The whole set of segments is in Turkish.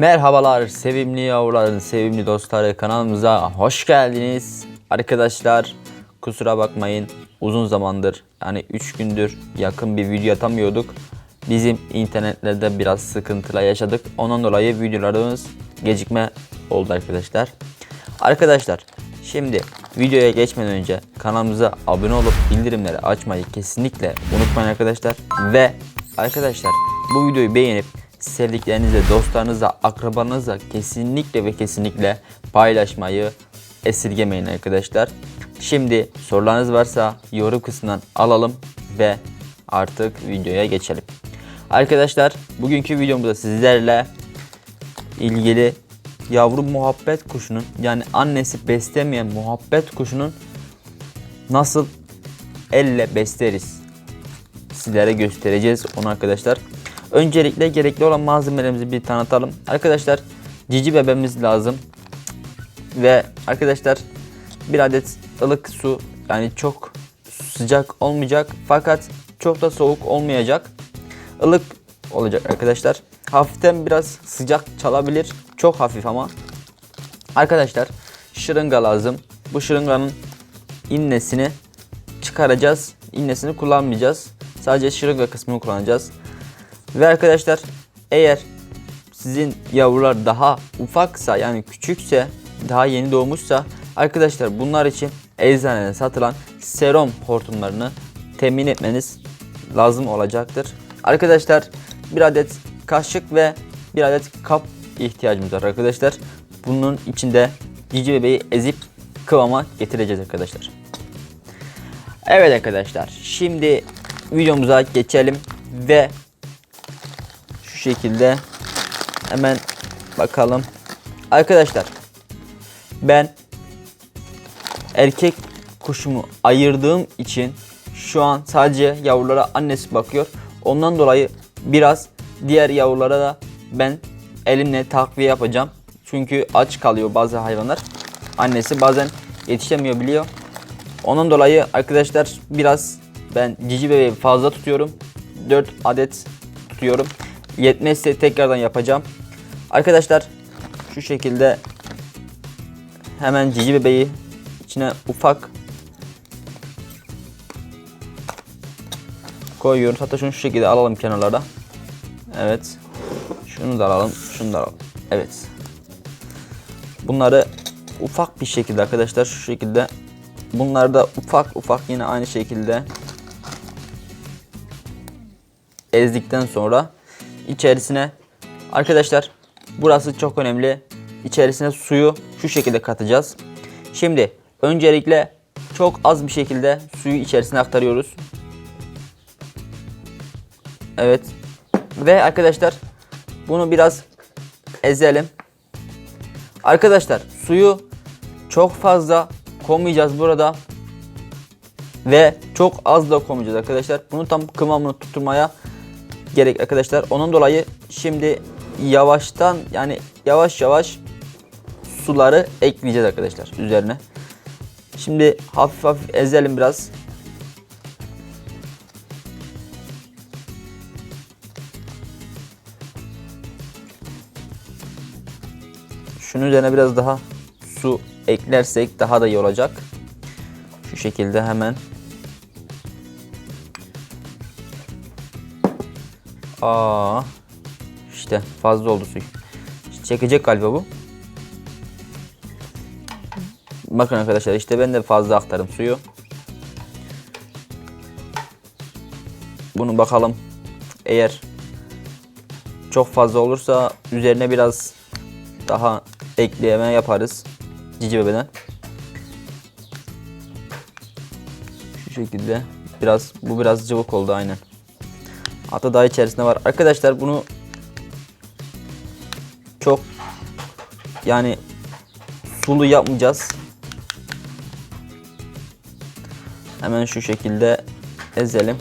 Merhabalar sevimli yavruların sevimli dostları kanalımıza hoş geldiniz. Arkadaşlar kusura bakmayın uzun zamandır yani 3 gündür yakın bir video atamıyorduk. Bizim internetlerde biraz sıkıntılar yaşadık. Ondan dolayı videolarımız gecikme oldu arkadaşlar. Arkadaşlar şimdi videoya geçmeden önce kanalımıza abone olup bildirimleri açmayı kesinlikle unutmayın arkadaşlar. Ve arkadaşlar bu videoyu beğenip sevdiklerinizle, dostlarınızla, akrabanızla kesinlikle ve kesinlikle paylaşmayı esirgemeyin arkadaşlar. Şimdi sorularınız varsa yorum kısmından alalım ve artık videoya geçelim. Arkadaşlar bugünkü videomuzda sizlerle ilgili yavru muhabbet kuşunun yani annesi beslemeyen muhabbet kuşunun nasıl elle besleriz sizlere göstereceğiz onu arkadaşlar. Öncelikle gerekli olan malzemelerimizi bir tanıtalım. Arkadaşlar cici bebeğimiz lazım. Ve arkadaşlar bir adet ılık su yani çok sıcak olmayacak fakat çok da soğuk olmayacak. Ilık olacak arkadaşlar. Hafiften biraz sıcak çalabilir. Çok hafif ama. Arkadaşlar şırınga lazım. Bu şırınganın innesini çıkaracağız. İnnesini kullanmayacağız. Sadece şırınga kısmını kullanacağız. Ve arkadaşlar eğer sizin yavrular daha ufaksa yani küçükse daha yeni doğmuşsa arkadaşlar bunlar için eczaneden satılan serum hortumlarını temin etmeniz lazım olacaktır. Arkadaşlar bir adet kaşık ve bir adet kap ihtiyacımız var arkadaşlar. Bunun içinde cici bebeği ezip kıvama getireceğiz arkadaşlar. Evet arkadaşlar şimdi videomuza geçelim ve şekilde hemen bakalım. Arkadaşlar ben erkek kuşumu ayırdığım için şu an sadece yavrulara annesi bakıyor. Ondan dolayı biraz diğer yavrulara da ben elimle takviye yapacağım. Çünkü aç kalıyor bazı hayvanlar. Annesi bazen yetişemiyor biliyor. Ondan dolayı arkadaşlar biraz ben cici bebeği fazla tutuyorum. 4 adet tutuyorum. Yetmezse tekrardan yapacağım. Arkadaşlar şu şekilde hemen cici bebeği içine ufak koyuyoruz. Hatta şunu şu şekilde alalım kenarlara. Evet. Şunu da alalım. Şunu da alalım. Evet. Bunları ufak bir şekilde arkadaşlar şu şekilde bunları da ufak ufak yine aynı şekilde ezdikten sonra içerisine arkadaşlar burası çok önemli. İçerisine suyu şu şekilde katacağız. Şimdi öncelikle çok az bir şekilde suyu içerisine aktarıyoruz. Evet. Ve arkadaşlar bunu biraz ezelim. Arkadaşlar suyu çok fazla koymayacağız burada. Ve çok az da koymayacağız arkadaşlar. Bunu tam kıvamını tutturmaya gerek arkadaşlar. Onun dolayı şimdi yavaştan yani yavaş yavaş suları ekleyeceğiz arkadaşlar üzerine. Şimdi hafif hafif ezelim biraz. Şunun üzerine biraz daha su eklersek daha da iyi olacak. Şu şekilde hemen. Aa, işte fazla oldu suyu. Çekecek galiba bu. Bakın arkadaşlar işte ben de fazla aktarım suyu. Bunu bakalım. Eğer çok fazla olursa üzerine biraz daha ekleme yaparız. Cici bebeden. Şu şekilde biraz bu biraz cıvık oldu aynen. Hatta daha içerisinde var. Arkadaşlar bunu çok yani sulu yapmayacağız. Hemen şu şekilde ezelim.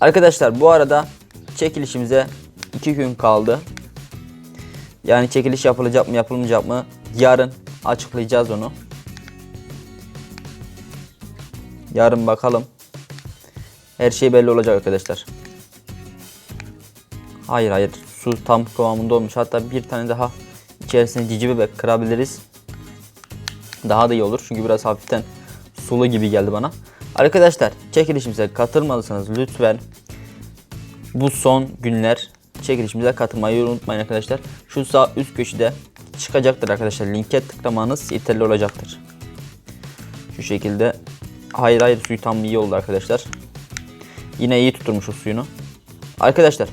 Arkadaşlar bu arada çekilişimize 2 gün kaldı. Yani çekiliş yapılacak mı yapılmayacak mı yarın açıklayacağız onu. Yarın bakalım. Her şey belli olacak arkadaşlar. Hayır hayır Su tam kıvamında olmuş. Hatta bir tane daha içerisine cici bebek kırabiliriz. Daha da iyi olur. Çünkü biraz hafiften sulu gibi geldi bana. Arkadaşlar çekilişimize katılmadıysanız lütfen bu son günler çekilişimize katılmayı unutmayın arkadaşlar. Şu sağ üst köşede çıkacaktır arkadaşlar. Linke tıklamanız yeterli olacaktır. Şu şekilde. Hayır hayır suyu tam iyi oldu arkadaşlar. Yine iyi tutturmuş o suyunu. Arkadaşlar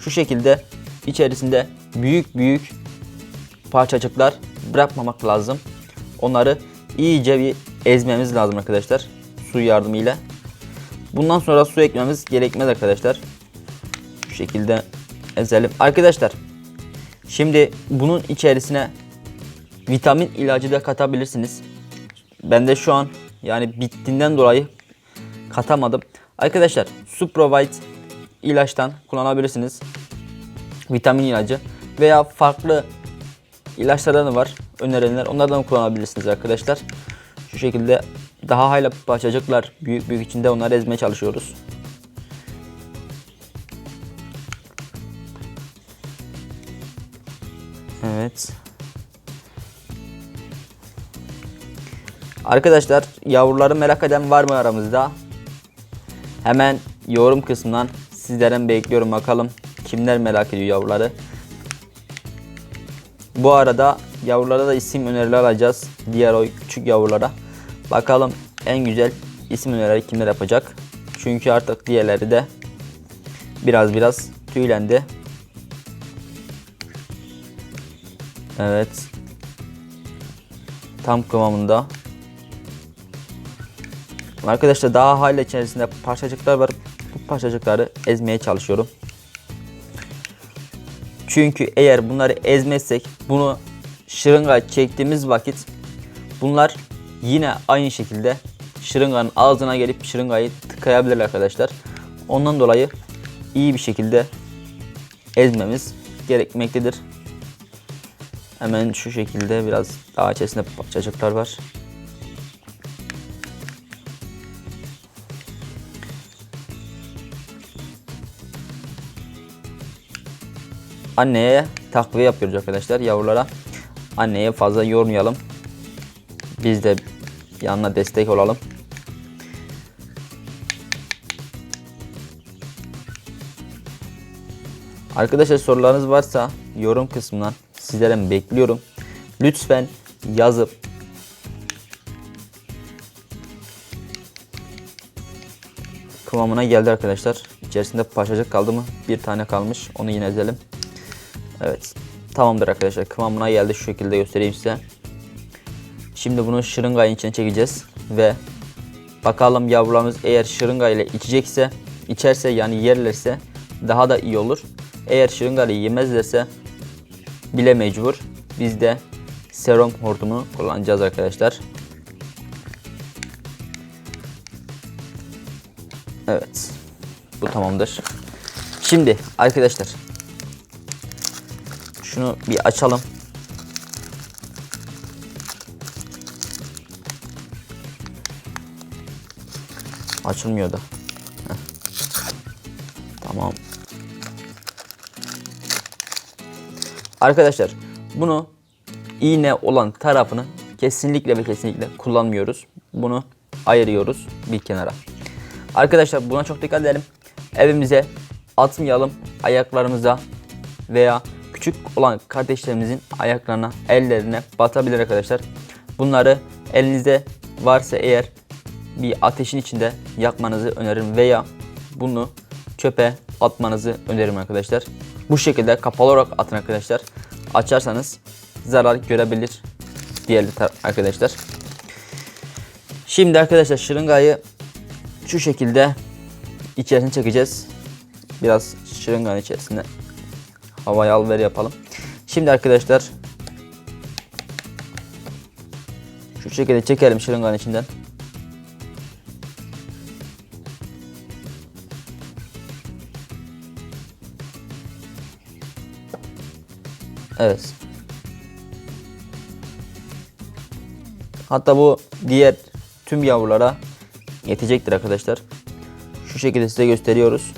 şu şekilde içerisinde büyük büyük parçacıklar bırakmamak lazım. Onları iyice bir ezmemiz lazım arkadaşlar. Su yardımıyla. Bundan sonra su ekmemiz gerekmez arkadaşlar. Şu şekilde ezelim. Arkadaşlar şimdi bunun içerisine vitamin ilacı da katabilirsiniz. Ben de şu an yani bittiğinden dolayı katamadım. Arkadaşlar Suprovite ilaçtan kullanabilirsiniz. Vitamin ilacı veya farklı ilaçlardan da var önerilenler. Onlardan kullanabilirsiniz arkadaşlar. Şu şekilde daha hala parçacıklar büyük büyük içinde onları ezmeye çalışıyoruz. Evet. Arkadaşlar yavruları merak eden var mı aramızda? Hemen yorum kısmından sizlerden bekliyorum bakalım kimler merak ediyor yavruları. Bu arada yavrulara da isim önerileri alacağız. Diğer o küçük yavrulara. Bakalım en güzel isim önerileri kimler yapacak. Çünkü artık diğerleri de biraz biraz tüylendi. Evet. Tam kıvamında. Arkadaşlar daha hala içerisinde parçacıklar var. Bu parçacıkları ezmeye çalışıyorum. Çünkü eğer bunları ezmezsek bunu şırınga çektiğimiz vakit bunlar yine aynı şekilde şırınganın ağzına gelip şırıngayı tıkayabilir arkadaşlar. Ondan dolayı iyi bir şekilde ezmemiz gerekmektedir. Hemen şu şekilde biraz daha içerisinde parçacıklar var. Anneye takviye yapıyoruz arkadaşlar yavrulara. Anneye fazla yormayalım. Biz de yanına destek olalım. Arkadaşlar sorularınız varsa yorum kısmından sizlerden bekliyorum. Lütfen yazıp kıvamına geldi arkadaşlar. İçerisinde parçacık kaldı mı? Bir tane kalmış. Onu yine ezelim. Evet. Tamamdır arkadaşlar. Kıvamına geldi. Şu şekilde göstereyim size. Şimdi bunu şırıngayın içine çekeceğiz. Ve bakalım yavrularımız eğer şırınga ile içecekse, içerse yani yerlerse daha da iyi olur. Eğer şırınga ile yemezlerse bile mecbur. Biz de serum hortumunu kullanacağız arkadaşlar. Evet. Bu tamamdır. Şimdi arkadaşlar şunu bir açalım. Açılmıyor da. Heh. Tamam. Arkadaşlar bunu iğne olan tarafını kesinlikle ve kesinlikle kullanmıyoruz. Bunu ayırıyoruz bir kenara. Arkadaşlar buna çok dikkat edelim. Evimize atmayalım ayaklarımıza veya küçük olan kardeşlerimizin ayaklarına, ellerine batabilir arkadaşlar. Bunları elinizde varsa eğer bir ateşin içinde yakmanızı öneririm veya bunu çöpe atmanızı öneririm arkadaşlar. Bu şekilde kapalı olarak atın arkadaşlar. Açarsanız zarar görebilir diğer arkadaşlar. Şimdi arkadaşlar şırıngayı şu şekilde içerisine çekeceğiz. Biraz şırınganın içerisinde havaya al ver yapalım. Şimdi arkadaşlar şu şekilde çekelim şırınganın içinden. Evet. Hatta bu diğer tüm yavrulara yetecektir arkadaşlar. Şu şekilde size gösteriyoruz.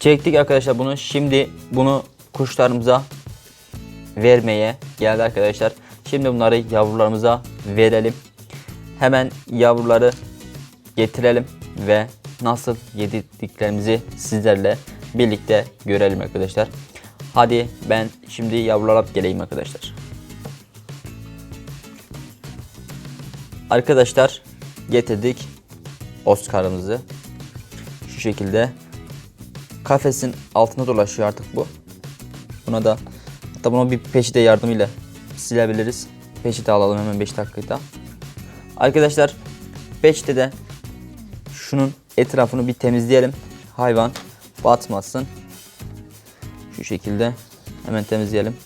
Çektik arkadaşlar bunu. Şimdi bunu kuşlarımıza vermeye geldi arkadaşlar. Şimdi bunları yavrularımıza verelim. Hemen yavruları getirelim ve nasıl yedirdiklerimizi sizlerle birlikte görelim arkadaşlar. Hadi ben şimdi yavrular alıp geleyim arkadaşlar. Arkadaşlar getirdik Oscar'ımızı. Şu şekilde kafesin altına dolaşıyor artık bu. Buna da hatta bunu bir peçete yardımıyla silebiliriz. Peçete alalım hemen 5 dakikada. Arkadaşlar peçetede şunun etrafını bir temizleyelim. Hayvan batmasın. Şu şekilde hemen temizleyelim.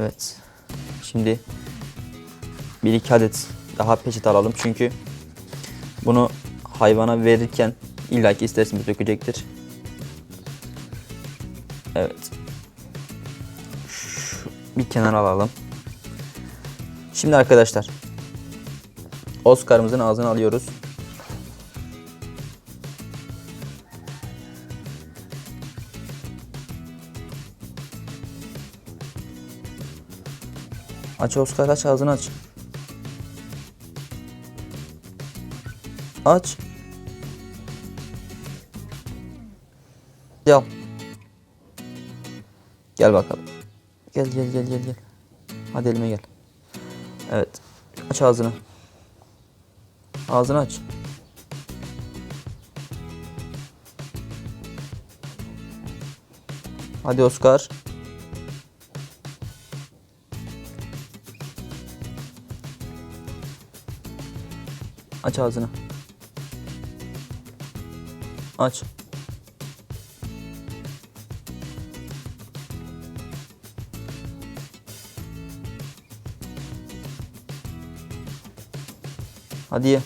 Evet. Şimdi bir iki adet daha peçete alalım çünkü bunu hayvana verirken illaki isterseniz dökecektir. Evet. Şu bir kenara alalım. Şimdi arkadaşlar Oscar'ımızın ağzını alıyoruz. Aç Oscar aç ağzını aç. Aç. Gel. Gel bakalım. Gel gel gel gel gel. Hadi elime gel. Evet. Aç ağzını. Ağzını aç. Hadi Oscar. Aç ağzını. Aç. Hadi ye.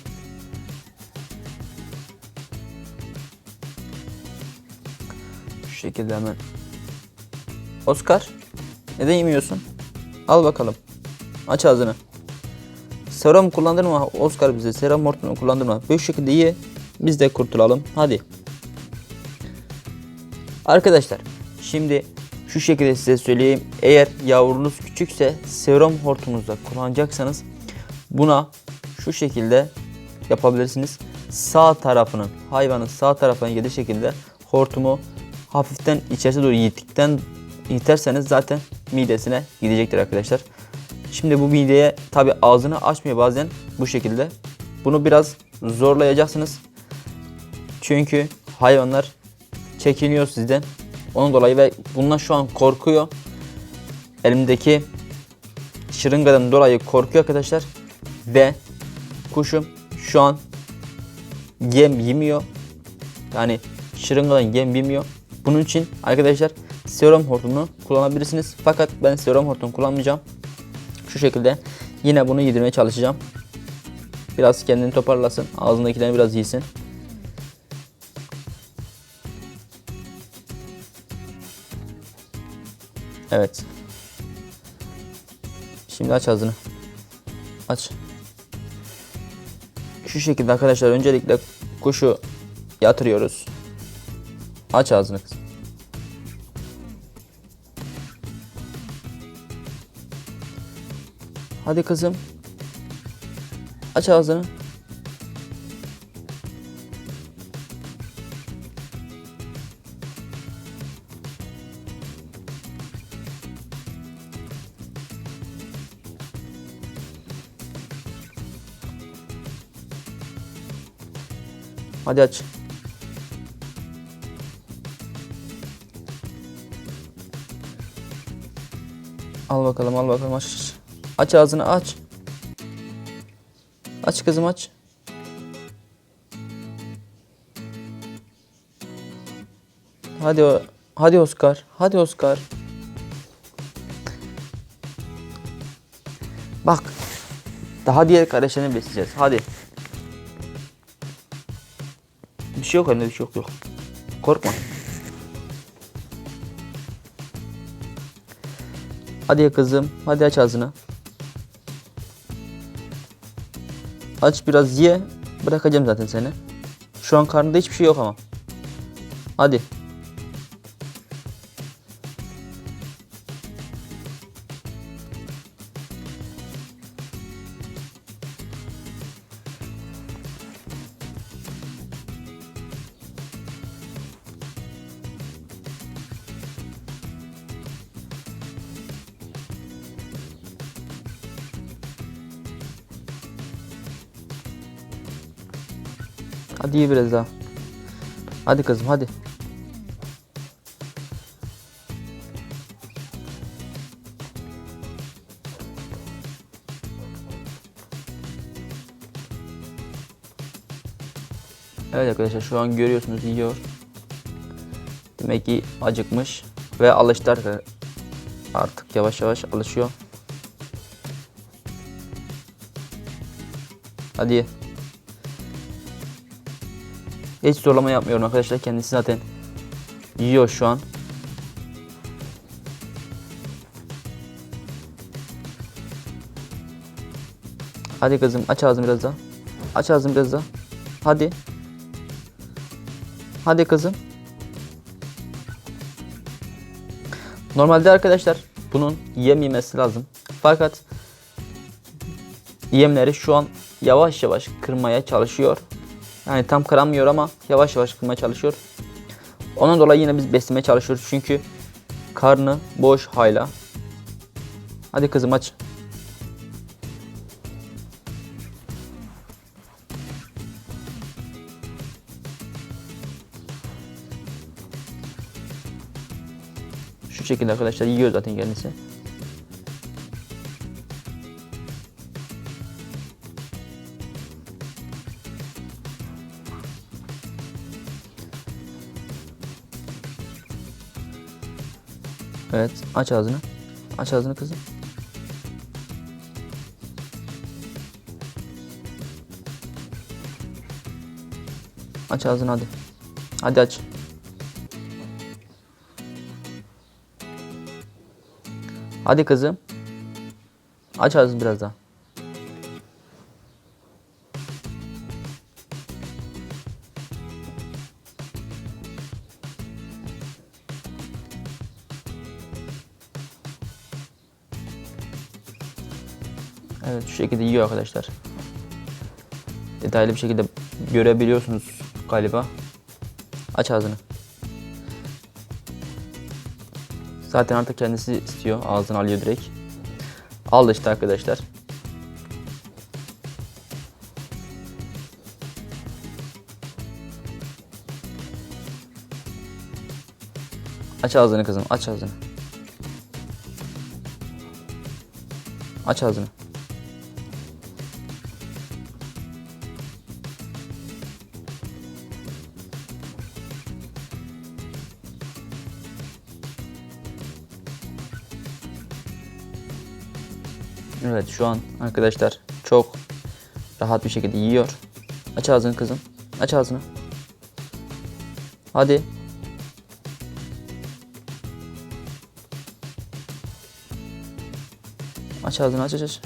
Şu şekilde hemen. Oscar. Neden yemiyorsun? Al bakalım. Aç ağzını. Serum kullandırma Oscar bize. Serum hortumunu kullandırma. Bu şekilde ye. Biz de kurtulalım. Hadi. Arkadaşlar şimdi şu şekilde size söyleyeyim. Eğer yavrunuz küçükse serum hortumunuzda kullanacaksanız buna şu şekilde yapabilirsiniz. Sağ tarafının hayvanın sağ tarafına gelir şekilde hortumu hafiften içerisi doğru yittikten iterseniz zaten midesine gidecektir arkadaşlar. Şimdi bu mideye tabi ağzını açmıyor bazen bu şekilde. Bunu biraz zorlayacaksınız. Çünkü hayvanlar çekiniyor sizden. Onun dolayı ve bundan şu an korkuyor. Elimdeki şırıngadan dolayı korkuyor arkadaşlar. Ve kuşum şu an yem yemiyor. Yani şırıngadan yem yemiyor. Bunun için arkadaşlar serum hortumunu kullanabilirsiniz. Fakat ben serum hortum kullanmayacağım. Şu şekilde yine bunu yedirmeye çalışacağım. Biraz kendini toparlasın. Ağzındakilerini biraz yesin. Evet. Şimdi aç ağzını. Aç. Şu şekilde arkadaşlar öncelikle kuşu yatırıyoruz. Aç ağzını kızım. Hadi kızım. Aç ağzını. Hadi aç. Al bakalım al bakalım aç. Aç. Ağzını aç. Aç kızım aç. Hadi o hadi Oscar. Hadi Oscar. Bak. Daha diğer kardeşlerini besleyeceğiz. Hadi. Bir şey yok anne bir şey yok yok. Korkma. Hadi ya kızım. Hadi aç ağzını. Aç biraz ye. Bırakacağım zaten seni. Şu an karnında hiçbir şey yok ama. Hadi. Ye biraz daha. Hadi kızım hadi. Evet arkadaşlar şu an görüyorsunuz yiyor. Demek ki acıkmış ve alıştı arka- artık yavaş yavaş alışıyor. Hadi ye. Hiç zorlama yapmıyorum arkadaşlar. Kendisi zaten yiyor şu an. Hadi kızım aç ağzını biraz daha. Aç ağzını biraz daha. Hadi. Hadi kızım. Normalde arkadaşlar bunun yem yemesi lazım. Fakat yemleri şu an yavaş yavaş kırmaya çalışıyor. Yani tam kıramıyor ama yavaş yavaş kırmaya çalışıyor. Onun dolayı yine biz beslemeye çalışıyoruz çünkü karnı boş hala. Hadi kızım aç. Şu şekilde arkadaşlar yiyor zaten kendisi. Aç ağzını. Aç ağzını kızım. Aç ağzını hadi. Hadi aç. Hadi kızım. Aç ağzını biraz daha. Şu şekilde yiyor arkadaşlar. Detaylı bir şekilde görebiliyorsunuz galiba. Aç ağzını. Zaten artık kendisi istiyor. Ağzını alıyor direkt. Aldı işte arkadaşlar. Aç ağzını kızım. Aç ağzını. Aç ağzını. Evet şu an arkadaşlar çok rahat bir şekilde yiyor. Aç ağzını kızım. Aç ağzını. Hadi. Aç ağzını aç aç aç.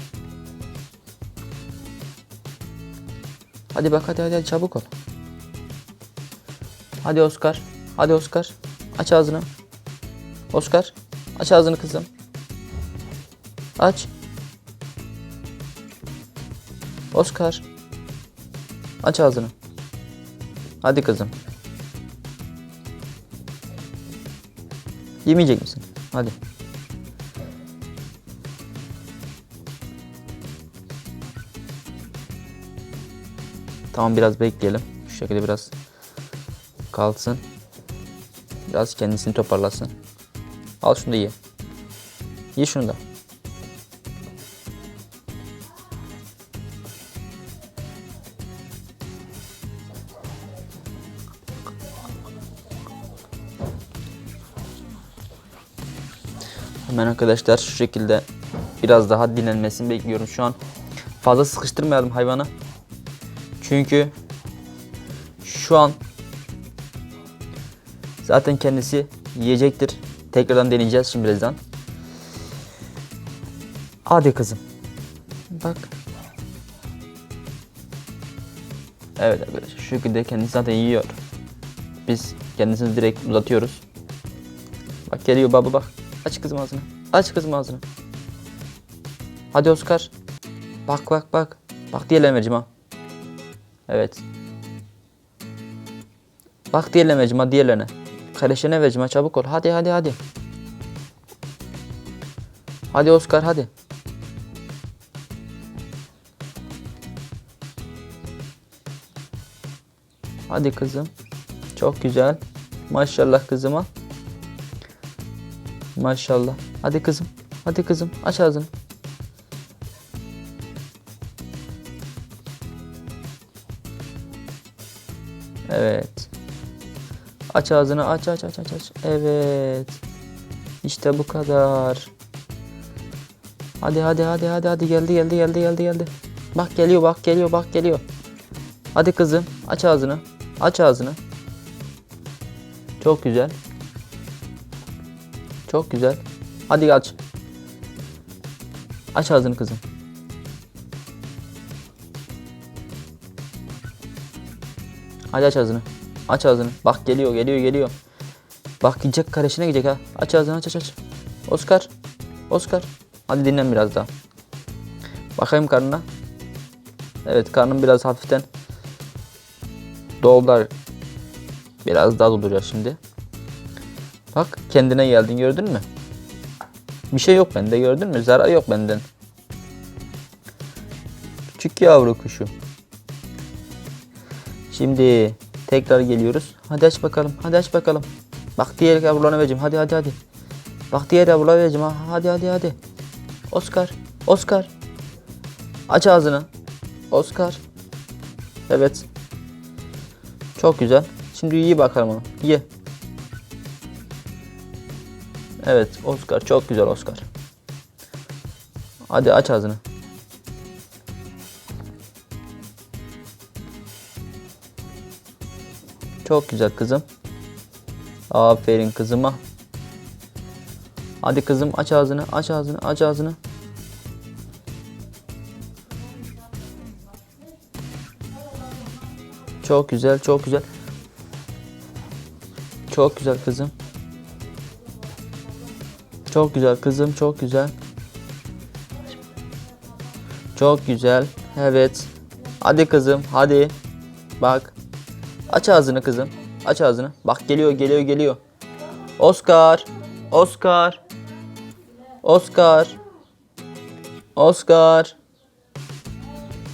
Hadi bak hadi hadi, hadi çabuk ol. Hadi Oscar. Hadi Oscar. Aç ağzını. Oscar. Aç ağzını kızım. Aç. Oscar. Aç ağzını. Hadi kızım. Yemeyecek misin? Hadi. Tamam biraz bekleyelim. Şu şekilde biraz kalsın. Biraz kendisini toparlasın. Al şunu da ye. Ye şunu da. Arkadaşlar şu şekilde biraz daha dinlenmesini bekliyorum şu an. Fazla sıkıştırmayalım hayvanı. Çünkü şu an zaten kendisi yiyecektir. Tekrardan deneyeceğiz şimdi birazdan. Hadi kızım. Bak. Evet arkadaşlar şu şekilde kendisi zaten yiyor. Biz kendisini direkt uzatıyoruz. Bak geliyor baba bak. Aç kızım ağzını. Aç kızım ağzını. Hadi Oscar. Bak bak bak. Bak diğerlerine vereceğim ha. Evet. Bak diğerlerine vereceğim ha diğerlerine. Kardeşlerine vereceğim ha çabuk ol. Hadi hadi hadi. Hadi Oscar hadi. Hadi kızım. Çok güzel. Maşallah kızıma. Maşallah. Hadi kızım. Hadi kızım. Aç ağzını. Evet. Aç ağzını. Aç aç aç aç aç. Evet. İşte bu kadar. Hadi hadi hadi hadi hadi geldi geldi geldi geldi geldi. Bak geliyor bak geliyor bak geliyor. Hadi kızım aç ağzını. Aç ağzını. Çok güzel. Çok güzel. Hadi aç. Aç ağzını kızım. Hadi aç ağzını. Aç ağzını. Bak geliyor geliyor geliyor. Bak gidecek kardeşine gidecek ha. Aç ağzını aç aç aç. Oscar. Oscar. Hadi dinlen biraz daha. Bakayım karnına. Evet karnım biraz hafiften doldu. Biraz daha dolduracak şimdi. Bak kendine geldin gördün mü? Bir şey yok bende gördün mü? Zarar yok benden. Küçük yavru kuşu. Şimdi tekrar geliyoruz. Hadi aç bakalım. Hadi aç bakalım. Bak diğer yavrularına vereceğim. Hadi hadi hadi. Bak diğer yavrulara vereceğim. Ha, Hadi hadi hadi. Oscar. Oscar. Aç ağzını. Oscar. Evet. Çok güzel. Şimdi iyi bakalım onu. Ye. Evet Oscar. Çok güzel Oscar. Hadi aç ağzını. Çok güzel kızım. Aferin kızıma. Hadi kızım aç ağzını, aç ağzını, aç ağzını. Çok güzel, çok güzel. Çok güzel kızım. Çok güzel kızım, çok güzel. Çok güzel. Evet. Hadi kızım, hadi. Bak. Aç ağzını kızım. Aç ağzını. Bak geliyor, geliyor, geliyor. Oscar. Oscar. Oscar. Oscar.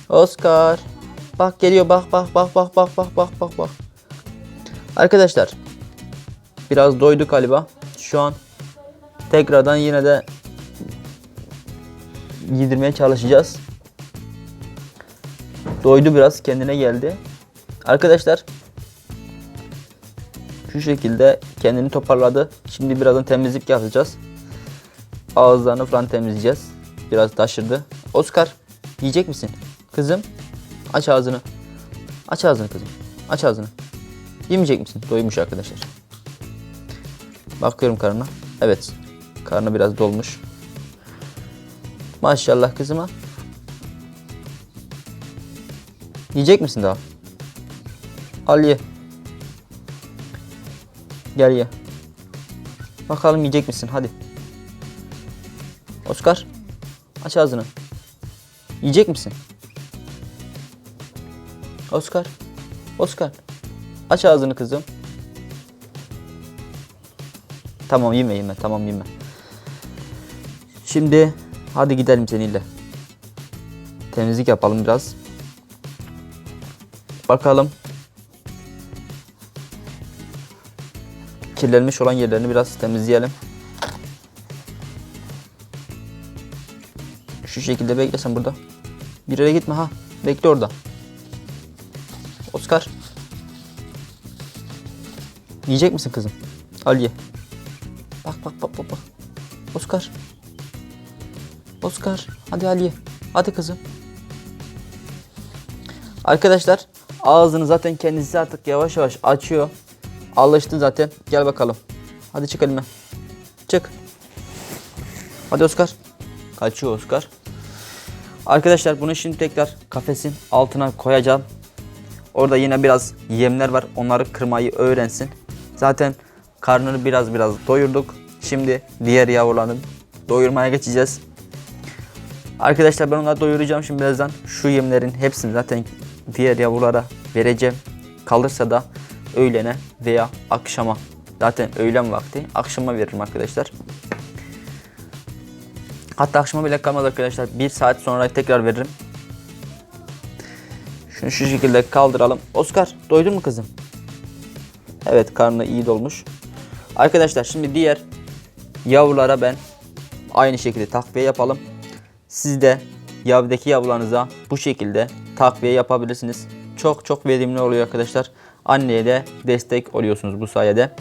Oscar. Bak geliyor bak bak bak bak bak bak bak bak bak. Arkadaşlar biraz doyduk galiba. Şu an tekrardan yine de yedirmeye çalışacağız. Doydu biraz kendine geldi. Arkadaşlar şu şekilde kendini toparladı. Şimdi birazdan temizlik yapacağız. Ağızlarını falan temizleyeceğiz. Biraz taşırdı. Oscar yiyecek misin? Kızım aç ağzını. Aç ağzını kızım. Aç ağzını. Yemeyecek misin? Doymuş arkadaşlar. Bakıyorum karnına. Evet. Karnı biraz dolmuş. Maşallah kızıma. Yiyecek misin daha? Al ye. Gel ye. Bakalım yiyecek misin? Hadi. Oscar. Aç ağzını. Yiyecek misin? Oscar. Oscar. Aç ağzını kızım. Tamam yeme yeme. Tamam yeme. Şimdi hadi gidelim seninle. Temizlik yapalım biraz. Bakalım. Kirlenmiş olan yerlerini biraz temizleyelim. Şu şekilde bekle sen burada. Bir yere gitme ha. Bekle orada. Oscar. Yiyecek misin kızım? Al ye. Bak bak bak bak bak. Oscar. Oscar. Hadi al ye. Hadi kızım. Arkadaşlar ağzını zaten kendisi artık yavaş yavaş açıyor. Alıştı zaten. Gel bakalım. Hadi çık elime. Çık. Hadi Oscar. Kaçıyor Oscar. Arkadaşlar bunu şimdi tekrar kafesin altına koyacağım. Orada yine biraz yemler var. Onları kırmayı öğrensin. Zaten karnını biraz biraz doyurduk. Şimdi diğer yavruların doyurmaya geçeceğiz. Arkadaşlar ben onları doyuracağım şimdi birazdan. Şu yemlerin hepsini zaten diğer yavrulara vereceğim. Kalırsa da öğlene veya akşama. Zaten öğlen vakti akşama veririm arkadaşlar. Hatta akşama bile kalmaz arkadaşlar. Bir saat sonra tekrar veririm. Şunu şu şekilde kaldıralım. Oscar doydun mu kızım? Evet karnı iyi dolmuş. Arkadaşlar şimdi diğer yavrulara ben aynı şekilde takviye yapalım. Siz de yavrudaki yavrularınıza bu şekilde takviye yapabilirsiniz. Çok çok verimli oluyor arkadaşlar. Anneye de destek oluyorsunuz bu sayede.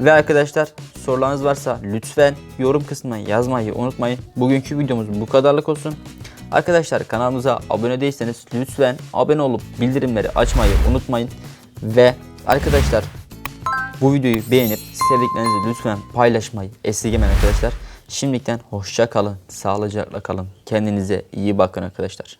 Ve arkadaşlar sorularınız varsa lütfen yorum kısmına yazmayı unutmayın. Bugünkü videomuz bu kadarlık olsun. Arkadaşlar kanalımıza abone değilseniz lütfen abone olup bildirimleri açmayı unutmayın. Ve arkadaşlar bu videoyu beğenip sevdiklerinizi lütfen paylaşmayı esirgemeyin arkadaşlar. Şimdiden hoşça kalın, sağlıcakla kalın. Kendinize iyi bakın arkadaşlar.